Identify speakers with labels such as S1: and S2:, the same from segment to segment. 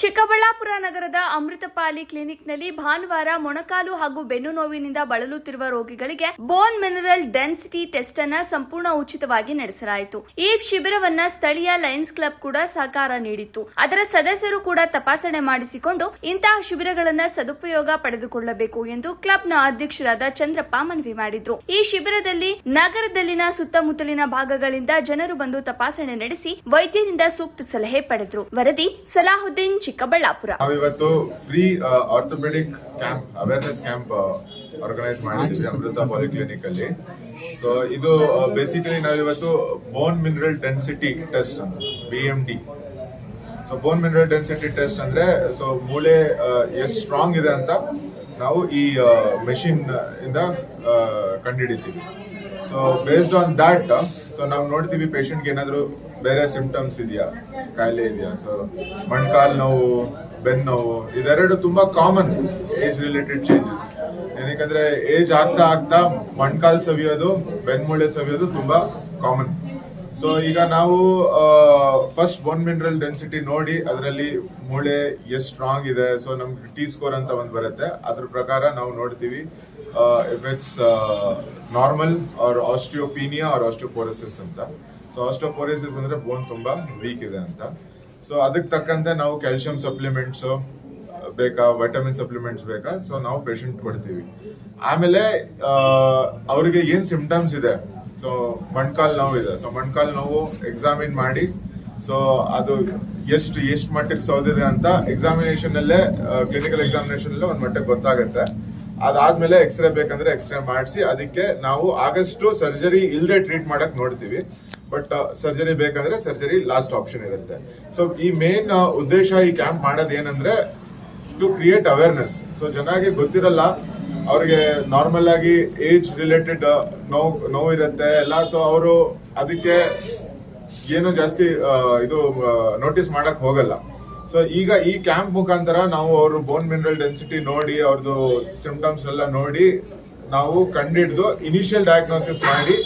S1: ಚಿಕ್ಕಬಳ್ಳಾಪುರ ನಗರದ ಅಮೃತಪಾಲಿ ಕ್ಲಿನಿಕ್ನಲ್ಲಿ ಭಾನುವಾರ ಮೊಣಕಾಲು ಹಾಗೂ ಬೆನ್ನು ನೋವಿನಿಂದ ಬಳಲುತ್ತಿರುವ ರೋಗಿಗಳಿಗೆ ಬೋನ್ ಮಿನರಲ್ ಡೆನ್ಸಿಟಿ ಟೆಸ್ಟ್ ಅನ್ನ ಸಂಪೂರ್ಣ ಉಚಿತವಾಗಿ ನಡೆಸಲಾಯಿತು. ಈ ಶಿಬಿರವನ್ನ ಸ್ಥಳೀಯ ಲಯನ್ಸ್ ಕ್ಲಬ್ ಕೂಡ ಸಹಕಾರ ನೀಡಿತ್ತು. ಅದರ ಸದಸ್ಯರು ಕೂಡ ತಪಾಸಣೆ ಮಾಡಿಸಿಕೊಂಡು ಇಂತಹ ಶಿಬಿರಗಳನ್ನ ಸದುಪಯೋಗ ಪಡೆದುಕೊಳ್ಳಬೇಕು ಎಂದು ಕ್ಲಬ್ನ ಅಧ್ಯಕ್ಷರಾದ ಚಂದ್ರಪ್ಪ ಮನವಿ ಮಾಡಿದ್ರು. ಈ ಶಿಬಿರದಲ್ಲಿ ನಗರದಲ್ಲಿನ ಸುತ್ತಮುತ್ತಲಿನ ಭಾಗಗಳಿಂದ ಜನರು ಬಂದು ತಪಾಸಣೆ ನಡೆಸಿ ವೈದ್ಯರಿಂದ ಸೂಕ್ತ ಸಲಹೆ ಪಡೆದ್ರು. ವರದಿ ಸಲಾಹುದ್ದೀನ್ ಚಿಕ್ಕಬಳ್ಳಾಪುರ.
S2: ನಾವಿವತ್ತು free orthopaedic camp awareness camp organise ಮಾಡಿದ್ವಿ ಅಮೃತ ಪಾಲಿಕ್ಲಿನಿಕ್ ಅಲ್ಲಿ. ಸೊ ಇದು ಬೇಸಿಕಲಿ ನಾವಿವತ್ತು ಬೋನ್ ಮಿನರಲ್ ಡೆನ್ಸಿಟಿ ಟೆಸ್ಟ್ ಅಂತ B M D so bone mineral density test ಅಂದ್ರೆ ಸೊ ಮೂಳೆ ಎಷ್ಟು ಸ್ಟ್ರಾಂಗ್ ಇದೆ ಅಂತ ನಾವು ಈ ಮೆಷಿನ್ ಇಂದ ಕಂಡುಹಿಡಿತೀವಿ. So based on that so ನಾವು ನೋಡ್ತೀವಿ ಪೇಷಂಟ್ಗೆ ಏನಾದರೂ ಬೇರೆ ಸಿಂಪ್ಟಮ್ಸ್ ಇದೆಯಾ, ಕಾಯಿಲೆ ಇದೆಯಾ ಸೊ ಮೊಣಕಾಲು ನೋವು, ಬೆನ್ನು ನೋವು, ಇದೆರಡು ತುಂಬ ಕಾಮನ್ ಏಜ್ ರಿಲೇಟೆಡ್ ಚೇಂಜಸ್ ಏನಕ್ಕೆ ಏಜ್ ಆಗ್ತಾ ಆಗ್ತಾ ಮೊಣಕಾಲು ಸವಿಯೋದು, ಬೆನ್ಮೂಳೆ ಸವಿಯೋದು ತುಂಬ ಕಾಮನ್ ಸೊ ಈಗ ನಾವು ಫಸ್ಟ್ ಬೋನ್ ಮಿನರಲ್ ಡೆನ್ಸಿಟಿ ನೋಡಿ ಅದರಲ್ಲಿ ಮೂಳೆ ಎಷ್ಟು ಸ್ಟ್ರಾಂಗ್ ಇದೆ. ಸೊ ನಮ್ಗೆ ಟಿ ಸ್ಕೋರ್ ಅಂತ ಒಂದು ಬರುತ್ತೆ. ಅದ್ರ ಪ್ರಕಾರ ನಾವು ನೋಡ್ತೀವಿ if it's normal or osteopenia or osteoporosis ಅಂತ. ಸೊ ಆಸ್ಟಿಯೋಪೋರೋಸಿಸ್ ಅಂದ್ರೆ ಬೋನ್ ತುಂಬಾ ವೀಕ್ ಇದೆ ಅಂತ. ಸೊ ಅದಕ್ಕೆ ತಕ್ಕಂತೆ ನಾವು ಕ್ಯಾಲ್ಸಿಯಂ ಸಪ್ಲಿಮೆಂಟ್ಸ್ ಬೇಕಾ ವೈಟಮಿನ್ ಸಪ್ಲಿಮೆಂಟ್ಸ್ ಬೇಕಾ ಸೊ ನಾವು ಪೇಷಂಟ್ ಕೊಡ್ತೀವಿ. ಆಮೇಲೆ ಅವರಿಗೆ ಏನು ಸಿಂಪ್ಟಮ್ಸ್ ಇದೆ? ಸೊ ಮೊಣ್ಕಾಲ್ ನೋವು ಇದೆ. ಸೊ ಮಣ್ಕಾಲು ನೋವು ಎಕ್ಸಾಮಿನ್ ಮಾಡಿ. ಸೊ ಅದು ಎಷ್ಟು ಎಷ್ಟು ಮಟ್ಟಕ್ಕೆ ಸೌದಿದೆ ಅಂತ ಎಕ್ಸಾಮಿನೇಷನ್ ಅಲ್ಲೇ ಕ್ಲಿನಿಕಲ್ ಎಕ್ಸಾಮಿನೇಷನ್ ಅಲ್ಲೇ ಒಂದ್ ಮಟ್ಟಕ್ಕೆ ಗೊತ್ತಾಗುತ್ತೆ. ಅದಾದ್ಮೇಲೆ ಎಕ್ಸ್ರೇ ಬೇಕಂದ್ರೆ ಎಕ್ಸ್ರೇ ಮಾಡಿಸಿ, ಅದಕ್ಕೆ ನಾವು ಆಗಷ್ಟು ಸರ್ಜರಿ ಇಲ್ಲದೆ ಟ್ರೀಟ್ ಮಾಡಕ್ ನೋಡ್ತೀವಿ. ಬಟ್ ಸರ್ಜರಿ ಬೇಕಂದ್ರೆ ಸರ್ಜರಿ ಲಾಸ್ಟ್ ಆಪ್ಷನ್ ಇರುತ್ತೆ. ಸೊ ಈ ಮೇನ್ ಉದ್ದೇಶ ಈ ಕ್ಯಾಂಪ್ ಮಾಡೋದು ಏನಂದ್ರೆ ಟು ಕ್ರಿಯೇಟ್ ಅವೇರ್ನೆಸ್ ಸೊ ಚೆನ್ನಾಗಿ ಗೊತ್ತಿರಲ್ಲ ಅವ್ರಿಗೆ ನಾರ್ಮಲ್ ಆಗಿ ಏಜ್ ರಿಲೇಟೆಡ್ ನೋವು ನೋವು ಇರುತ್ತೆ. ಎಲ್ಲ ಸೊ ಅವರು ಅದಕ್ಕೆ ಏನು ಜಾಸ್ತಿ ಇದು ನೋಟಿಸ್ ಮಾಡಕ್ ಹೋಗಲ್ಲ. ಸೊ ಈಗ ಈ ಕ್ಯಾಂಪ್ ಮುಖಾಂತರ ನಾವು ಅವರು ಬೋನ್ ಮಿನರಲ್ ಡೆನ್ಸಿಟಿ ನೋಡಿ ಅವ್ರದ್ದು ಸಿಂಪ್ಟಮ್ಸ್ ಎಲ್ಲ ನೋಡಿ, ನಾವು ಕಂಡಿಡ್ದು ಇನಿಷಿಯಲ್ ಡಯಾಗ್ನೋಸಿಸ್ ಮಾಡಿ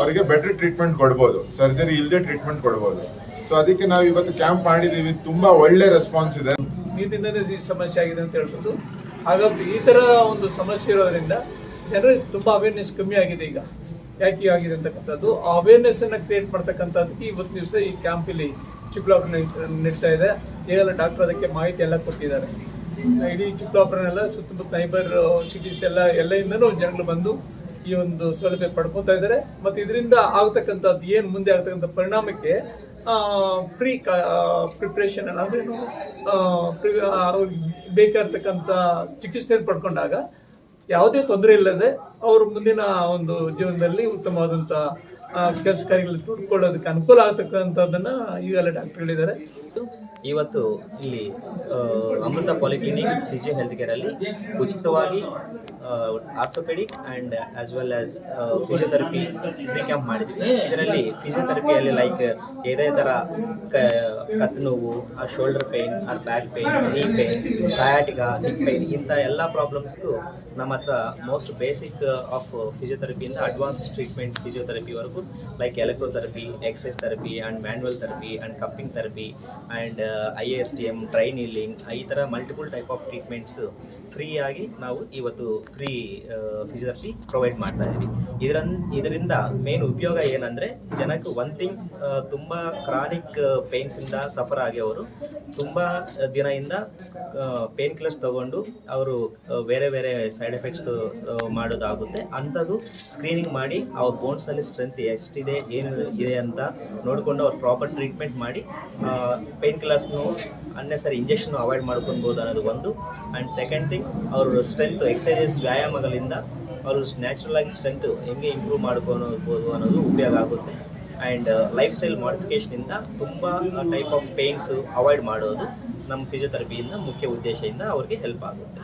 S2: ಅವರಿಗೆ ಬೆಟರ್ ಟ್ರೀಟ್ಮೆಂಟ್ ಕೊಡ್ಬೋದು. ಸರ್ಜರಿ ಇಲ್ಲದೆ ಟ್ರೀಟ್ಮೆಂಟ್ ಕೊಡ್ಬೋದು. ಸೊ ಅದಕ್ಕೆ ನಾವು ಇವತ್ತು ಕ್ಯಾಂಪ್ ಮಾಡಿದೀವಿ. ತುಂಬಾ ಒಳ್ಳೆ ರೆಸ್ಪಾನ್ಸ್ ಇದೆ.
S3: ನೀರಿನಿಂದಲೇ ಈ ಸಮಸ್ಯೆ ಆಗಿದೆ ಅಂತ ಹೇಳ್ಬೋದು ಹಾಗಾಗಿ ಈ ಥರ ಒಂದು ಸಮಸ್ಯೆ ಇರೋದ್ರಿಂದ ಜನರಿಗೆ ತುಂಬ ಅವೇರ್ನೆಸ್ ಕಮ್ಮಿ ಆಗಿದೆ ಈಗ. ಯಾಕೆ ಆಗಿದೆ ಅಂತಕ್ಕಂಥದ್ದು? ಆ ಅವೇರ್ನೆಸ್ ಅನ್ನ ಕ್ರಿಯೇಟ್ ಮಾಡ್ತಕ್ಕಂಥದ್ದಕ್ಕೆ ಇವತ್ತು ದಿವಸ ಈ ಕ್ಯಾಂಪ್ ಇಲ್ಲಿ ಚಿಕ್ಕಬಳ್ಳಾಪುರ ನಡೀತಾ ಇದೆ. ಈಗೆಲ್ಲ ಡಾಕ್ಟರ್ ಅದಕ್ಕೆ ಮಾಹಿತಿ ಎಲ್ಲ ಕೊಟ್ಟಿದ್ದಾರೆ. ಇಡೀ ಚಿಕ್ಕಬಳ್ಳಾಪುರನೆಲ್ಲ ಸುತ್ತಮುತ್ತ ನೈಬರ್ ಸಿಟೀಸ್ ಎಲ್ಲ, ಎಲ್ಲೆಯಿಂದನೂ ಜನಗಳು ಬಂದು ಈ ಒಂದು ಸೌಲಭ್ಯ ಪಡ್ಕೋತಾ ಇದ್ದಾರೆ. ಮತ್ತೆ ಇದರಿಂದ ಆಗ್ತಕ್ಕಂಥದ್ದು ಏನು ಮುಂದೆ ಆಗ್ತಕ್ಕಂಥ ಪರಿಣಾಮಕ್ಕೆ ಫ್ರೀ ಪ್ರಿಪ್ರೇಷನ್ ಅಂದ್ರೇನು ಆ, ಪ್ರಿ- ಆ, ಬೇಕಾಗಿರ್ತಕ್ಕಂಥ ಚಿಕಿತ್ಸೆಯನ್ನು ಪಡ್ಕೊಂಡಾಗ ಯಾವುದೇ ತೊಂದರೆ ಇಲ್ಲದೆ ಅವರು ಮುಂದಿನ ಒಂದು ಜೀವನದಲ್ಲಿ ಉತ್ತಮವಾದಂಥ ಕೆಲಸ ಕಾರ್ಯಗಳಲ್ಲಿ ತೊಡ್ಕೊಳ್ಳೋದಕ್ಕೆ ಅನುಕೂಲ ಆಗ್ತಕ್ಕಂಥದ್ದನ್ನು ಈಗಲೇ ಡಾಕ್ಟರ್ ಹೇಳಿದ್ದಾರೆ
S4: ಇವತ್ತು ಇಲ್ಲಿ ಅಮೃತ ಪಾಲಿಕ್ಲಿನಿಕ್ ಫಿಸಿಯೋ ಹೆಲ್ತ್ ಕೇರಲ್ಲಿ ಉಚಿತವಾಗಿ orthopaedic and as well as physiotherapy free camp ಮಾಡಿದ್ವಿ ಇದರಲ್ಲಿ ಫಿಸಿಯೋಥೆರಪಿಯಲ್ಲಿ ಲೈಕ್ ಯಾವುದೇ ಥರ ಕತ್ತು ನೋವು, ಆ shoulder pain or back pain knee pain sciatica hip pain ಇಂಥ ಎಲ್ಲ ಪ್ರಾಬ್ಲಮ್ಸ್ಗೂ ನಮ್ಮ ಹತ್ರ ಮೋಸ್ಟ್ ಬೇಸಿಕ್ ಆಫ್ ಫಿಸಿಯೋಥೆರಪಿಯಿಂದ advance treatment ಫಿಸಿಯೋಥೆರಪಿವರೆಗೂ like electrotherapy exercise therapy and manual therapy and cupping therapy and I S T M dry needling ಈ ಥರ multiple type of treatments ಆಗಿ ನಾವು ಇವತ್ತು ಫ್ರೀ ಫಿಸಿಯೋಥೆರಪಿ ಪ್ರೊವೈಡ್ ಮಾಡ್ತಾ ಇದ್ದೀವಿ ಇದರನ್, ಇದರಿಂದ ಮೇನ್ ಉಪಯೋಗ ಏನಂದರೆ ಜನಕ್ಕೆ ಒನ್ ಥಿಂಗ್ ತುಂಬ ಕ್ರಾನಿಕ್ ಪೇನ್ಸಿಂದ ಸಫರ್ ಆಗ್ಯವರು ತುಂಬ ದಿನದಿಂದ ಪೇನ್ ಕಿಲ್ಲರ್ಸ್ ತಗೊಂಡು ಅವರು ಬೇರೆ ಬೇರೆ ಸೈಡ್ ಎಫೆಕ್ಟ್ಸ್ ಮಾಡೋದಾಗುತ್ತೆ. ಅಂಥದ್ದು ಸ್ಕ್ರೀನಿಂಗ್ ಮಾಡಿ ಅವ್ರ ಬೋನ್ಸಲ್ಲಿ ಸ್ಟ್ರೆಂತ್ ಎಷ್ಟಿದೆ ಏನು ಇದೆ ಅಂತ ನೋಡಿಕೊಂಡು ಅವ್ರು ಪ್ರಾಪರ್ ಟ್ರೀಟ್ಮೆಂಟ್ ಮಾಡಿ ಪೇನ್ ಕಿಲ್ಲರ್ಸ್ನು ಅನ್ನೆಸರಿ ಇಂಜೆಕ್ಷನ್ ಅವಾಯ್ಡ್ ಮಾಡ್ಕೊಬೋದು ಅನ್ನೋದು ಒಂದು. ಆ್ಯಂಡ್ ಸೆಕೆಂಡ್ ಥಿಂಗ್ ಅವರು ಸ್ಟ್ರೆಂತ್ ಎಕ್ಸಸೈಸಸ್ ವ್ಯಾಯಾಮಗಳಿಂದ ಅವರು ನ್ಯಾಚುರಲ್ ಆಗಿ ಸ್ಟ್ರೆಂತ್ ಹೆಂಗೆ ಇಂಪ್ರೂವ್ ಮಾಡ್ಕೊಬೋದು ಅನ್ನೋದು ಉಪಯೋಗ ಆಗುತ್ತೆ. ಆ್ಯಂಡ್ ಲೈಫ್ ಸ್ಟೈಲ್ ಮಾಡಿಫಿಕೇಷನಿಂದ ತುಂಬ ಟೈಪ್ ಆಫ್ ಪೇನ್ಸ್ ಅವಾಯ್ಡ್ ಮಾಡೋದು ನಮ್ಮ ಫಿಸಿಯೋಥೆರಪಿಯಿಂದ ಮುಖ್ಯ ಉದ್ದೇಶದಿಂದ ಅವ್ರಿಗೆ ಹೆಲ್ಪ್ ಆಗುತ್ತೆ.